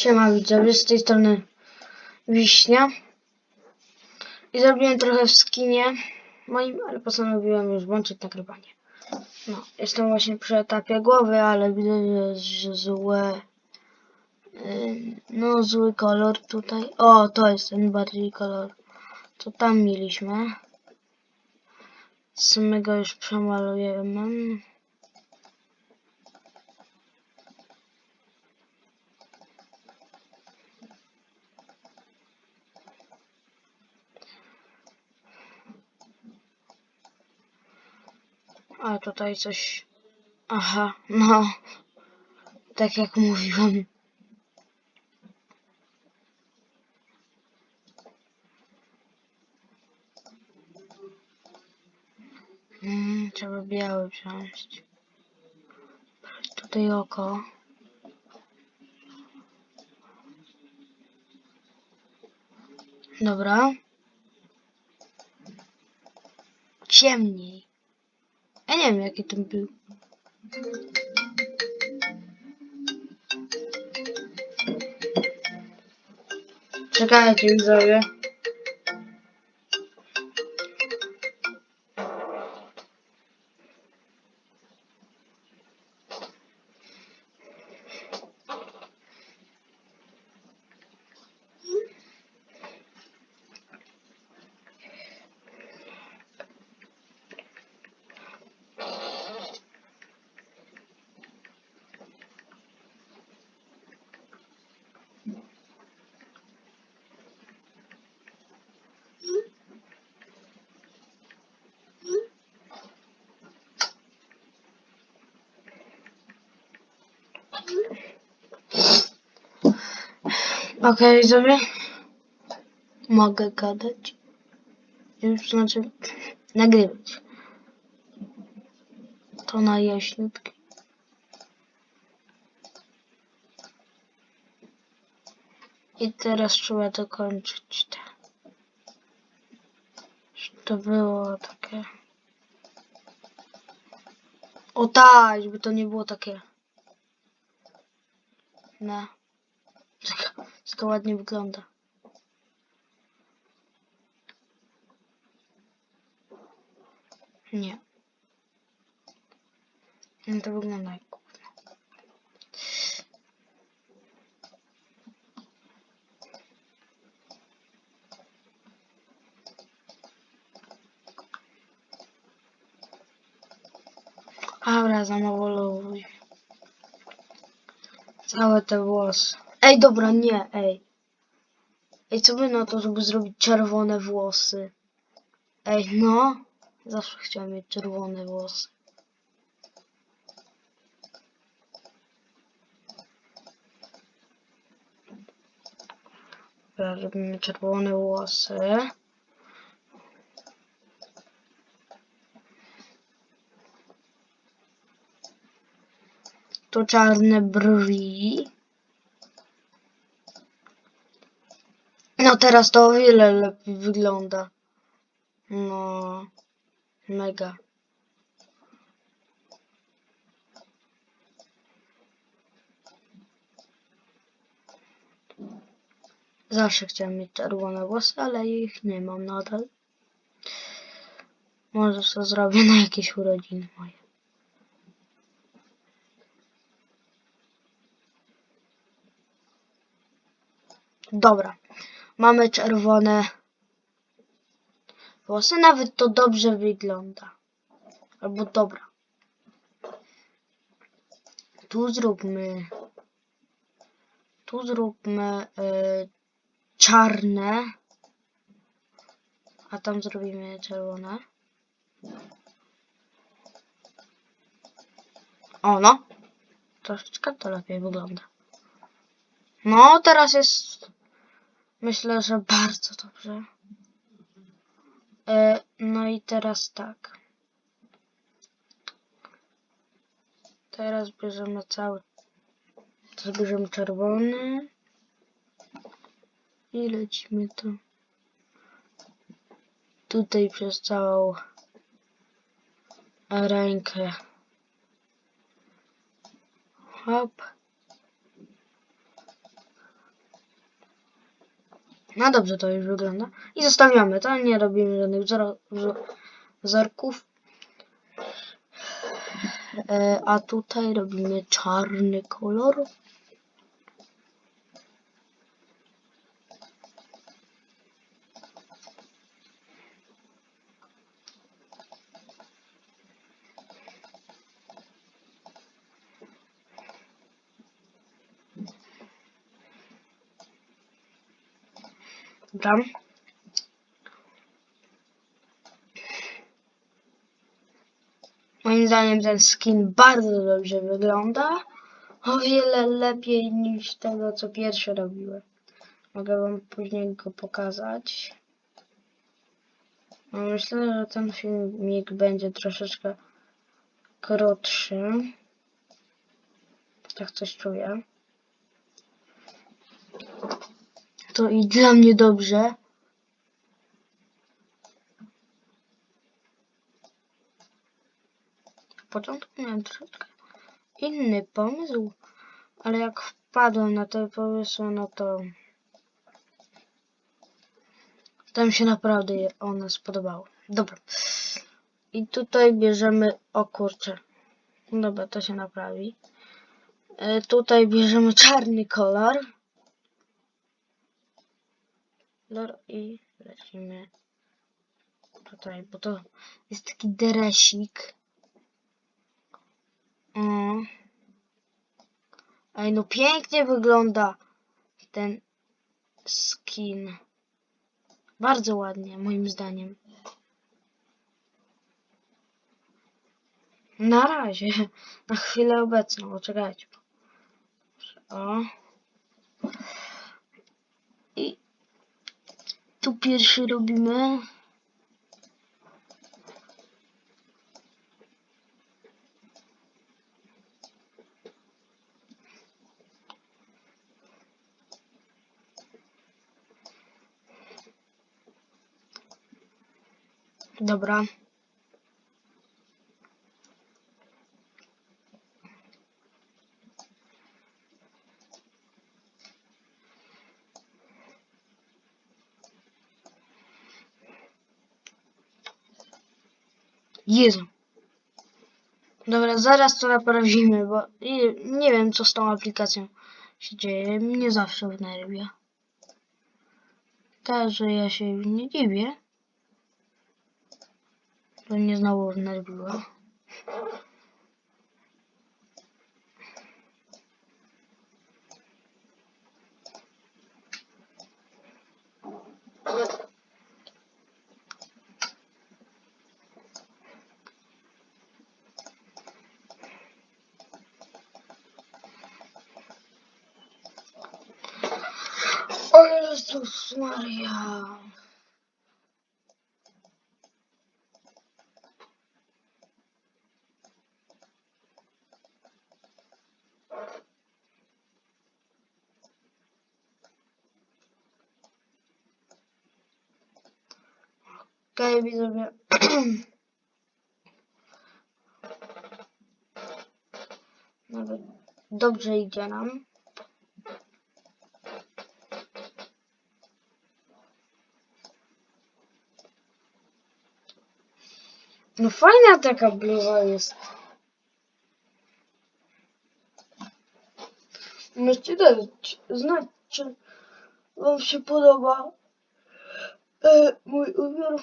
Siema widzowie, z tej strony Wiśnia. I zrobiłem trochę w skinie moim, ale postanowiłem już włączyć nagrywanie. No, jestem właśnie przy etapie głowy, ale widzę, że złe... ym, No, zły kolor tutaj. O, to jest ten bardziej kolor. Co tam mieliśmy. Samego już przemalujemy. A tutaj coś. Aha, no. Tak jak mówiłem. Mm, trzeba biały wziąć. Tutaj oko. Dobra. Ciemniej. Nie wiem jaki to był. Czekajcie widzowie. Okej, widzowie. Mogę gadać. Już znaczy nagrywać. To na jaśniutki. I teraz trzeba dokończyć te. To było takie. O tak, żeby to nie było takie. No. Tak, to ładnie wygląda. Nie. Nie, to wygląda jak gówno. Dobra, zamowoluj. Całe te włosy. Ej, dobra, nie, ej. Ej, co by na to, żeby zrobić czerwone włosy? Ej, no. Zawsze chciałem mieć czerwone włosy. Dobra, robimy czerwone włosy. Tu czarne brwi. No teraz to o wiele lepiej wygląda. No, mega. Zawsze chciałem mieć czerwone włosy, ale ich nie mam nadal. Może to zrobię na jakieś urodziny moje. Dobra. Mamy czerwone włosy. Nawet to dobrze wygląda. Albo dobra. Tu zróbmy. Tu zróbmy y, czarne. A tam zrobimy czerwone. O no. Troszeczkę to lepiej wygląda. No, teraz jest Myślę, że bardzo dobrze. E, no i teraz tak. Teraz bierzemy cały. Teraz bierzemy czerwony. I lecimy to. Tutaj przez całą rękę. Hop. No dobrze to już wygląda. I zostawiamy to, nie robimy żadnych wzor wzor wzorków. E, a tutaj robimy czarny kolor. Dobra. Moim zdaniem ten skin bardzo dobrze wygląda. O wiele lepiej niż tego, co pierwszy robiłem. Mogę wam później go pokazać. No, myślę, że ten filmik będzie troszeczkę krótszy. Tak coś czuję. To i dla mnie dobrze. W początku miałem troszeczkę inny pomysł, ale jak wpadłem na ten pomysł, no to mi się naprawdę one spodobało. Dobra. I tutaj bierzemy, o kurczę. Dobra, to się naprawi. E, tutaj bierzemy czarny kolor. Kolor i lecimy tutaj, bo to jest taki deresik. Mm. Ej, no pięknie wygląda ten skin. Bardzo ładnie, moim zdaniem. Na razie, na chwilę obecną, poczekajcie. O. I tu pierwszy robimy. Dobra. Jezu. Dobra, zaraz to naprawimy, bo nie, nie wiem co z tą aplikacją się dzieje. Mnie zawsze wnerwia. Tak, że ja się nie dziwię. To mnie znowu wnerwiło. O Jezus Maria. Okej, widzowie. Nawet dobrze idzie nam. No fajna taka bluza jest. Możecie dać znać, czy wam się podoba e, mój ubiór.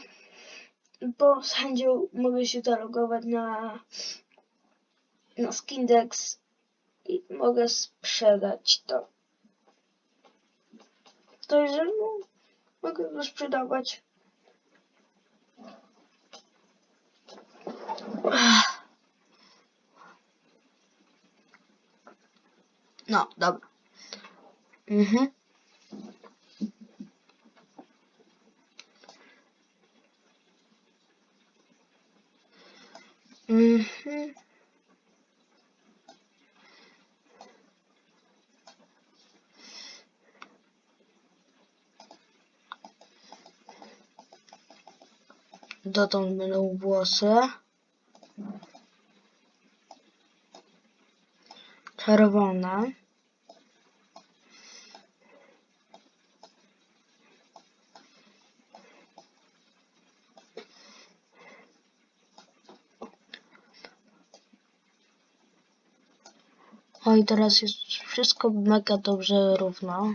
Bo z chęcią mogę się zalogować na, na Skindex i mogę sprzedać to. Także no, mogę go sprzedawać. No, dobra. Mhm. Mhm. Dotąd będą włosy. czerwone. O i teraz jest wszystko mega dobrze równo.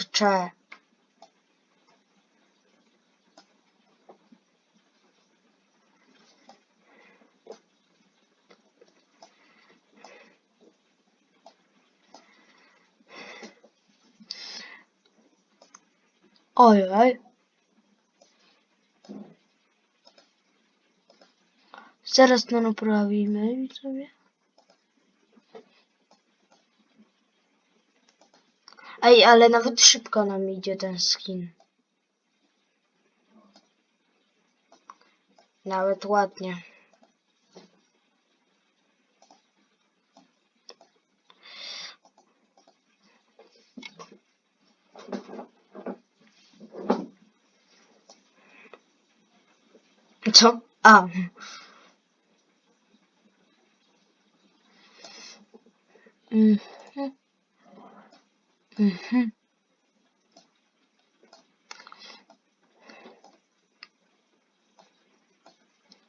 Kurczę. Ojej. Zaraz to naprawimy, widzowie. Ej, ale nawet szybko nam idzie ten skin. Nawet ładnie. Co? A. Mhm. Mhm.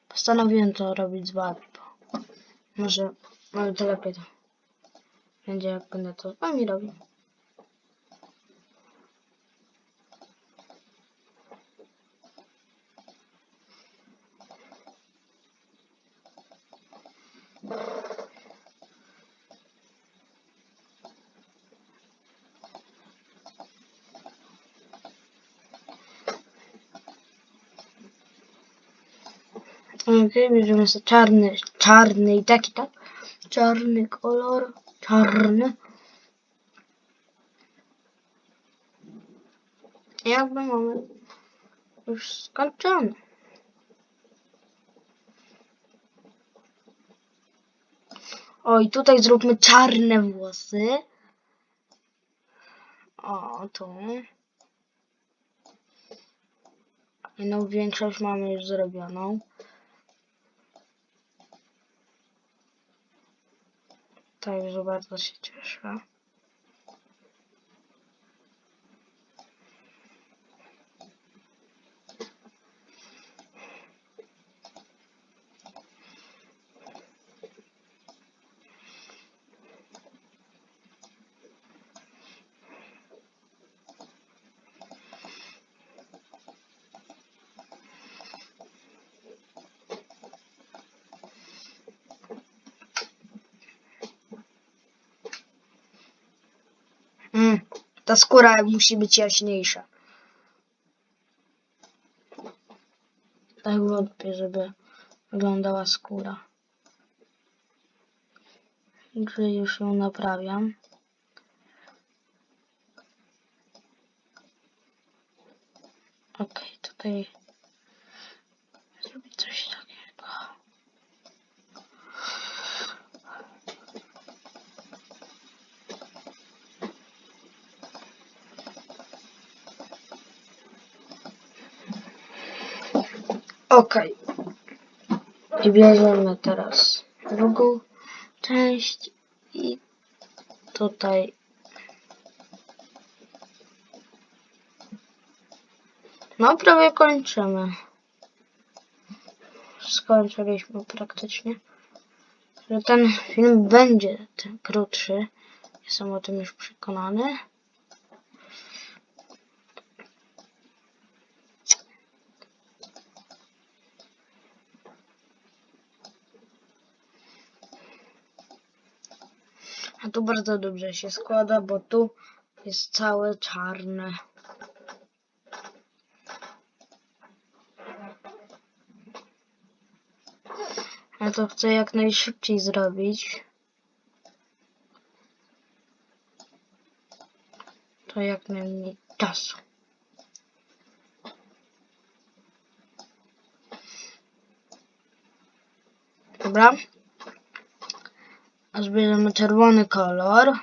Postanowiłem to robić z bo może, może to lepiej to będzie, jak będę to z wami robił. Okej, bierzemy sobie czarny, czarny i taki, tak? Czarny kolor, czarny. Jakby mamy już skończone. O, i tutaj zróbmy czarne włosy. O, tu. No, większość mamy już zrobioną. Także bardzo się cieszę. Mm, ta skóra musi być jaśniejsza. Tak wątpię, żeby wyglądała skóra. Także już ją naprawiam. Okej, tutaj zrobić coś takiego. Okej. I bierzemy teraz drugą część i tutaj no prawie kończymy. Skończyliśmy praktycznie. Że ten film będzie ten krótszy. Jestem o tym już przekonany. A tu bardzo dobrze się składa, bo tu jest całe czarne. Ja to chcę jak najszybciej zrobić. To jak najmniej czasu. Dobra. A zbierzemy czerwony kolor.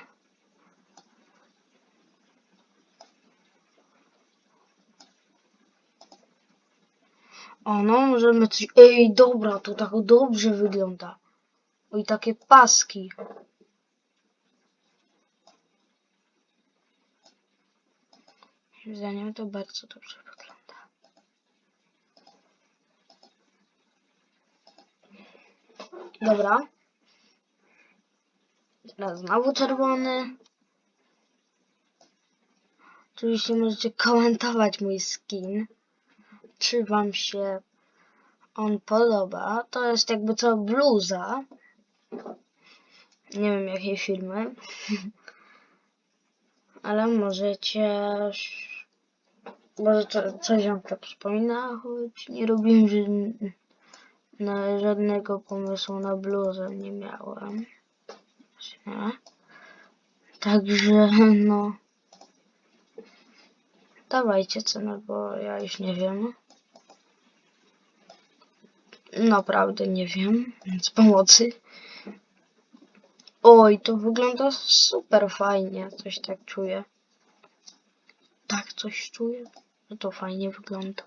O, no, możemy coś... Ej, dobra, to tak dobrze wygląda. O, i takie paski. Moim zdaniem to bardzo dobrze wygląda. Dobra. Teraz znowu czerwony. Oczywiście możecie komentować mój skin. Czy wam się on podoba? To jest jakby co bluza. Nie wiem jakiej firmy. Ale możecie... Może co, coś wam to przypomina, choć nie robiłem żadnego pomysłu na bluzę, nie miałem. Także no... Dawajcie cenę, bo ja już nie wiem. Naprawdę nie wiem, więc pomocy. Oj, to wygląda super fajnie, coś tak czuję. Tak coś czuję, że to fajnie wygląda.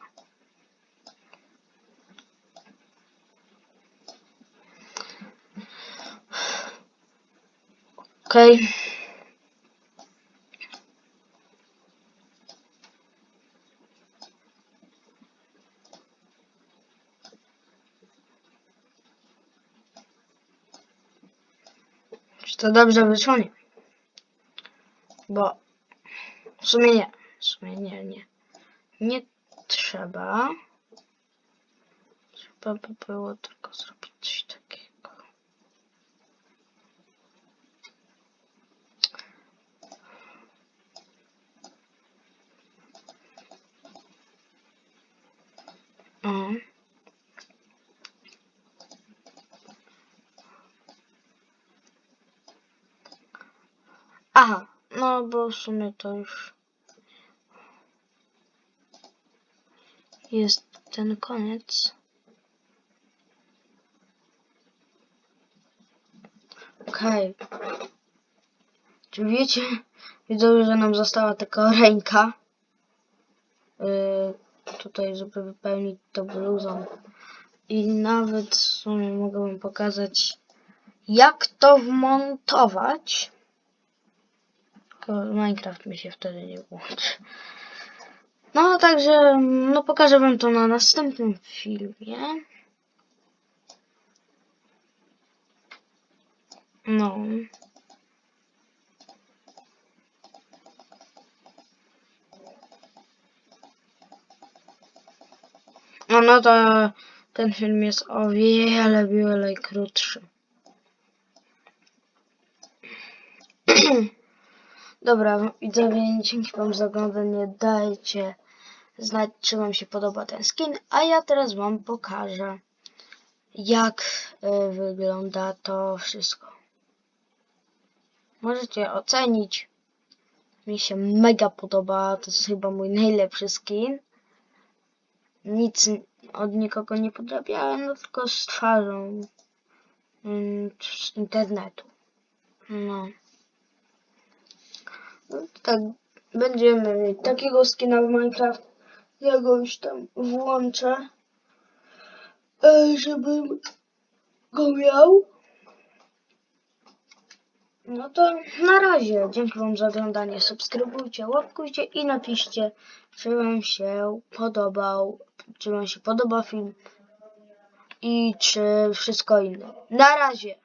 Okej. Czy to dobrze wyszło? Nie. Bo w sumie nie. W sumie nie, nie. Nie trzeba. Trzeba by było tylko zrobić coś takiego. O. Aha, sumie to już jest ten koniec. Okej. Czy wiecie, widzowie, że nam została tylko ręka? Yy, tutaj, żeby wypełnić to bluzą. I nawet w sumie mogę wam pokazać, jak to wmontować. Minecraft mi się wtedy nie włączy. No, także, no pokażę wam to na następnym filmie. No. No, no to ten film jest o wiele, wiele krótszy. Dobra, widzowie, dzięki wam za oglądanie. Dajcie znać, czy wam się podoba ten skin, a ja teraz wam pokażę, jak y, wygląda to wszystko. Możecie ocenić. Mi się mega podoba, to jest chyba mój najlepszy skin. Nic od nikogo nie podrabiałem, no tylko z twarzą mm, z internetu. No. Tak, będziemy mieć takiego skina w Minecraft. Ja go już tam włączę, żebym go miał. No to na razie. Dzięki Wam za oglądanie. Subskrybujcie, łapkujcie i napiszcie, czy Wam się podobał, czy Wam się podoba film i czy wszystko inne. Na razie.